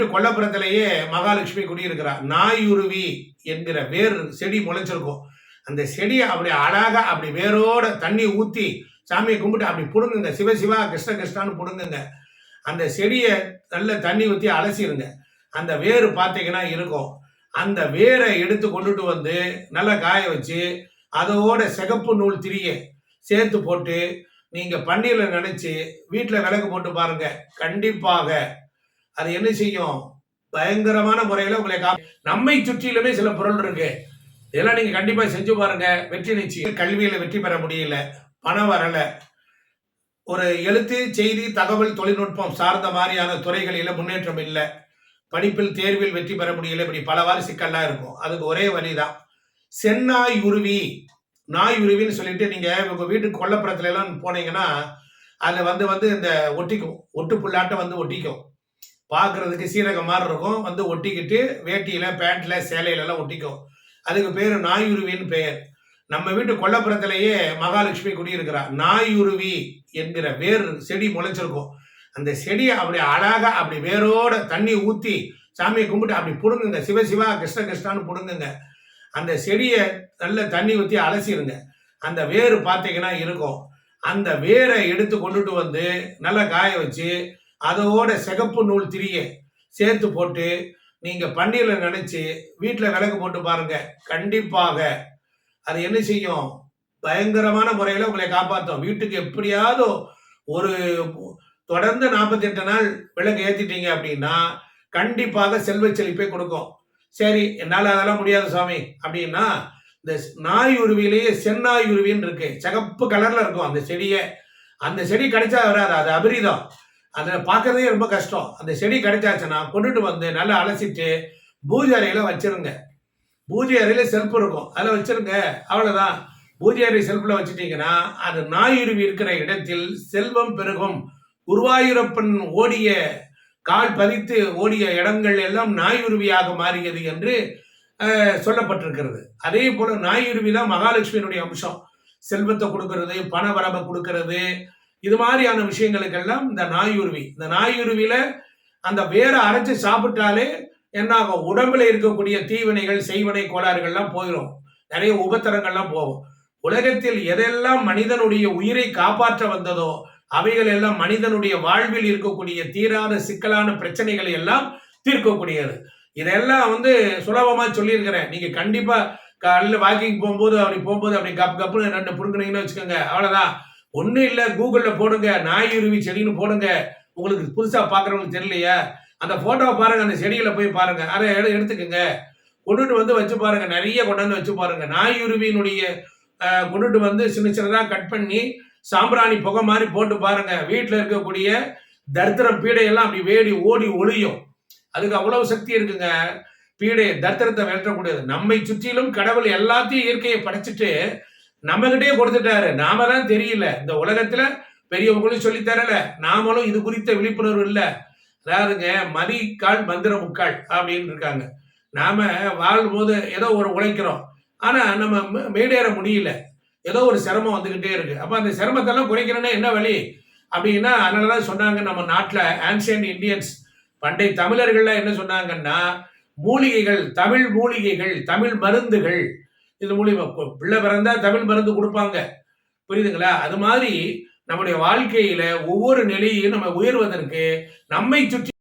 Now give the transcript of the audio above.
கொல்லப்புறத்திலேயே மகாலட்சுமி குடியிருக்கிறார். நாயுருவி என்கிற வேர் செடி முளைச்சிருக்கும். அந்த செடியை அப்படி அழகாக அப்படி வேரோட தண்ணி ஊற்றி சாமியை கும்பிட்டு அப்படி புடுங்குங்க. சிவசிவா கிருஷ்ண கிருஷ்ணான்னு புடுங்குங்க. அந்த செடியை நல்ல தண்ணி ஊற்றி அலசிடுங்க அந்த வேர் பார்த்தீங்கன்னா இருக்கும். அந்த வேரை எடுத்து கொண்டுட்டு வந்து நல்லா காய வச்சு அதோட சிகப்பு நூல் திரியை சேர்த்து போட்டு நீங்கள் பன்னீரில் நினச்சி வீட்டில் விளக்கு போட்டு பாருங்க. கண்டிப்பாக அது என்ன செய்யும்? பயங்கரமான முறையில் உங்களை கா நம்மை சுற்றிலுமே சில பொருள் இருக்கு. இதெல்லாம் நீங்கள் கண்டிப்பாக செஞ்சு பாருங்க. வெற்றி நிச்சயம். கல்வியில் வெற்றி பெற முடியல. பணம் வரலை. ஒரு எழுத்து செய்தி தகவல் தொழில்நுட்பம் சார்ந்த மாதிரியான துறைகளில் முன்னேற்றம் இல்லை. படிப்பில் தேர்வில் வெற்றி பெற முடியல. இப்படி பலவாறு சிக்கல்லாம் இருக்கும். அதுக்கு ஒரே வழி தான் செந்நாய் உருவி. நாய் உருவின்னு சொல்லிட்டு நீங்கள் உங்கள் வீட்டுக்கு கொல்லப்புறத்துல எல்லாம் போனீங்கன்னா அதில் வந்து வந்து இந்த ஒட்டிக்கும். ஒட்டு புள்ளாட்டம் வந்து ஒட்டிக்கும். பார்க்குறதுக்கு சீரகம் மாதிரி இருக்கும். வந்து ஒட்டிக்கிட்டு வேட்டியில் பேண்ட்டில் சேலையில எல்லாம் ஒட்டிக்கும். அதுக்கு பேர் நாயுருவின்னு பெயர். நம்ம வீட்டு கொல்லப்புறத்திலேயே மகாலட்சுமி குடியிருக்கிறார் நாயுருவி என்கிற வேர் செடி முளைச்சிருக்கும். அந்த செடியை அப்படி அழகாக அப்படி வேரோட தண்ணி ஊற்றி சாமியை கும்பிட்டு அப்படி பிடுங்குங்க. சிவசிவா கிருஷ்ண கிருஷ்ணான்னு பிடுங்குங்க. அந்த செடியை நல்ல தண்ணி ஊற்றி அலசிடுங்க அந்த வேர் பார்த்தீங்கன்னா இருக்கும். அந்த வேரை எடுத்து கொண்டுட்டு வந்து நல்லா காய வச்சு அதோட சிகப்பு நூல் திரியை சேர்த்து போட்டு நீங்க பன்னீரில் நினைச்சு வீட்டில் விளக்கு போட்டு பாருங்க. கண்டிப்பாக. அது என்ன செய்யும்? பயங்கரமான முறையில் உங்களை காப்பாற்றும் வீட்டுக்கு எப்படியாவது ஒரு தொடர்ந்து நாற்பத்தி எட்டு நாள் விளக்கு ஏற்றிட்டீங்க அப்படின்னா கண்டிப்பாக செல்வ செழிப்பை கொடுக்கும். சரி என்னால் அதெல்லாம் முடியாது சுவாமி அப்படின்னா இந்த நாய் உருவிலேயே செந்நாய் உருவின்னு இருக்கு. சிகப்பு கலர்ல இருக்கும் அந்த செடியை. அந்த செடி கிடைச்சா வராது. அது அபரிதம். அதை பார்க்கறதே ரொம்ப கஷ்டம். அந்த செடி கிடைச்சாச்சுன்னா கொண்டுட்டு வந்து நல்லா அலசிட்டு பூஜை அறையில் வச்சிருங்க. பூஜை அறையில் செல்ஃப் இருக்கும். அதில் வச்சிருங்க. அவ்வளோதான் பூஜை அறை செல்ஃபில் வச்சுட்டீங்கன்னா அது நாயுருவி இருக்கிற இடத்தில் செல்வம் பெருகும். குருவாயூரப்பன் ஓடிய கால் பதித்து ஓடிய இடங்கள் எல்லாம் நாயுருவியாக மாறியது என்று சொல்லப்பட்டிருக்கிறது. அதே போல் நாயுருவி தான் மகாலட்சுமியினுடைய அம்சம். செல்வத்தை கொடுக்கறது பண வரவை கொடுக்கறது இது மாதிரியான விஷயங்களுக்கெல்லாம் இந்த நாயுருவி இந்த நாயுருவியில அந்த வேரை அரைச்சு சாப்பிட்டாலே என்னாகும்? உடம்புல இருக்கக்கூடிய தீவினைகள் செய்வினை கோளாறுகள்லாம் போயிடும் நிறைய உபத்திரங்கள்லாம் போகும். உலகத்தில் எதெல்லாம் மனிதனுடைய உயிரை காப்பாற்ற வந்ததோ அவைகள் எல்லாம் மனிதனுடைய வாழ்வில் இருக்கக்கூடிய தீராத சிக்கலான பிரச்சனைகளை எல்லாம் தீர்க்கக்கூடியது. இதெல்லாம் வந்து சுலபமா சொல்லியிருக்கிறேன். நீங்க கண்டிப்பா காலையில் வாக்கிங் போகும்போது அப்படி போகும்போது அப்படி கப் கப்புன்னு ரெண்டு புடுங்கினீங்கன்னு வச்சுக்கோங்க. அவ்வளோதான் ஒன்றும் இல்லை கூகுளில் போடுங்க நாயுருவி செடின்னு போடுங்க. உங்களுக்கு புதுசாக பார்க்குறவங்களுக்கு தெரியலையா. அந்த ஃபோட்டோவை பாருங்கள் அந்த செடியில் போய் பாருங்கள் அதை எடு எடுத்துக்கோங்க. கொண்டுட்டு வந்து வச்சு பாருங்க நிறைய கொண்டாந்து வச்சு பாருங்கள் நாயுருவியினுடைய கொண்டுட்டு வந்து சின்ன சின்னதாக கட் பண்ணி சாம்பிராணி புகை மாதிரி போட்டு பாருங்கள் வீட்டில் இருக்கக்கூடிய தரித்திரம் பீடையெல்லாம் அப்படி வேடி ஓடி ஒளியும். அதுக்கு அவ்வளவு சக்தி இருக்குங்க. பீடை தரித்திரத்தை விரட்டக்கூடியது. நம்மை சுற்றிலும் கடவுள் எல்லாத்தையும் இயற்கையை படைச்சிட்டு நம்ம கிட்டே கொடுத்துட்டாரு. நாம தான் தெரியல. இந்த உலகத்துல பெரியவங்களும் சொல்லி தரல. நாமளும் இது குறித்த விழிப்புணர்வு இல்லை. அதாவதுங்க மதிக்கால் மந்திர முக்கால் அப்படின்னு இருக்காங்க. நாம வாழும்போது ஏதோ ஒரு உழைக்கிறோம். ஆனா நம்ம மேடேற முடியல. ஏதோ ஒரு சிரமம் வந்துகிட்டே இருக்கு. அப்ப அந்த சிரமத்தெல்லாம் குறைக்கிறேன்னா என்ன வழி? அப்படின்னா அதனாலதான் சொன்னாங்க நம்ம நாட்டில் ஆன்சியன் இந்தியன்ஸ் பண்டை தமிழர்கள்லாம் என்ன சொன்னாங்கன்னா மூலிகைகள் தமிழ் மூலிகைகள் தமிழ் மருந்துகள் இது மூலியமா பிள்ளை பிறந்தா தமிழ் மருந்து கொடுப்பாங்க. புரியுதுங்களா? அது மாதிரி நம்முடைய வாழ்க்கையில ஒவ்வொரு நிலையையும் நம்ம உயர்வதற்கு நம்மை சுற்றி